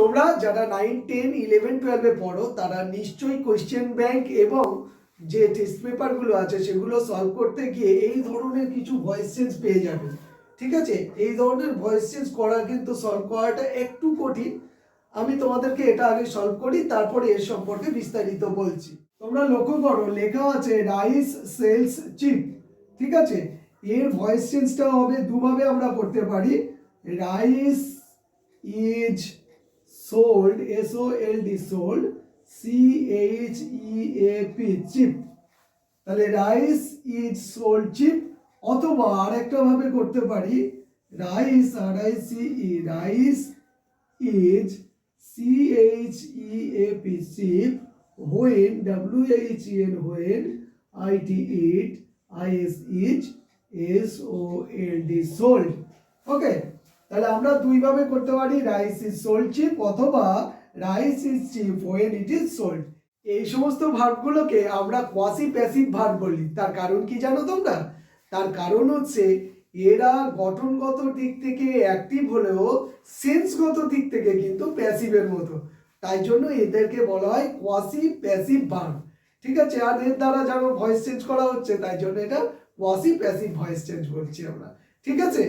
তোমরা যারা nine ten eleven টুয়েলভে পড়ো, তারা নিশ্চয়ই কোয়েশ্চেন ব্যাংক এবং যে টেস্ট পেপারগুলো আছে, সেগুলো সলভ করতে গিয়ে এই ধরনের কিছু ভয়েস চেঞ্জ পেয়ে যাবে। ঠিক আছে? এই ধরনের ভয়েস চেঞ্জ করা কিন্তু সলভ করাটা একটু কঠিন। আমি তোমাদেরকে এটা আগে সলভ করি, তারপরে এর সম্পর্কে বিস্তারিত বলছি। তোমরা লক্ষ্য করো, লেখা আছে রাইস সেলস চিপ ঠিক আছে? এর ভয়েস চেঞ্জটা হবে, দুভাবে আমরা করতে পারি। Rice is sold S O L D sold C H E A P cheap তাহলে রাইস ইজ সোল্ড চিপ অথবা আরেকটা ভাবে করতে পারি rice R I C E rice is C H E A P cheap when W H E N when I T it I S is S O L D sold okay তাহলে আমরা দুইভাবে করতে পারি rice is sold cheap অথবা rice is cheap when it is sold এই সমস্ত ভার্বগুলোকে আমরা quasi passive verb বলি। তার কারণ কি জানো তোমরা? তার কারণ হচ্ছে এরা গঠনগত দিক থেকে অ্যাক্টিভ হলেও সেন্সগত দিক থেকে কিন্তু প্যাসিভের মতো। তাই জন্য এদেরকে বলা হয় কোয়াসি প্যাসিভ ভার্ব ঠিক আছে? আর এর দ্বারা যেন ভয়েস চেঞ্জ করা হচ্ছে, তাই জন্য এটা কোয়াসি প্যাসিভ ভয়েস চেঞ্জ বলছি আমরা। ঠিক আছে?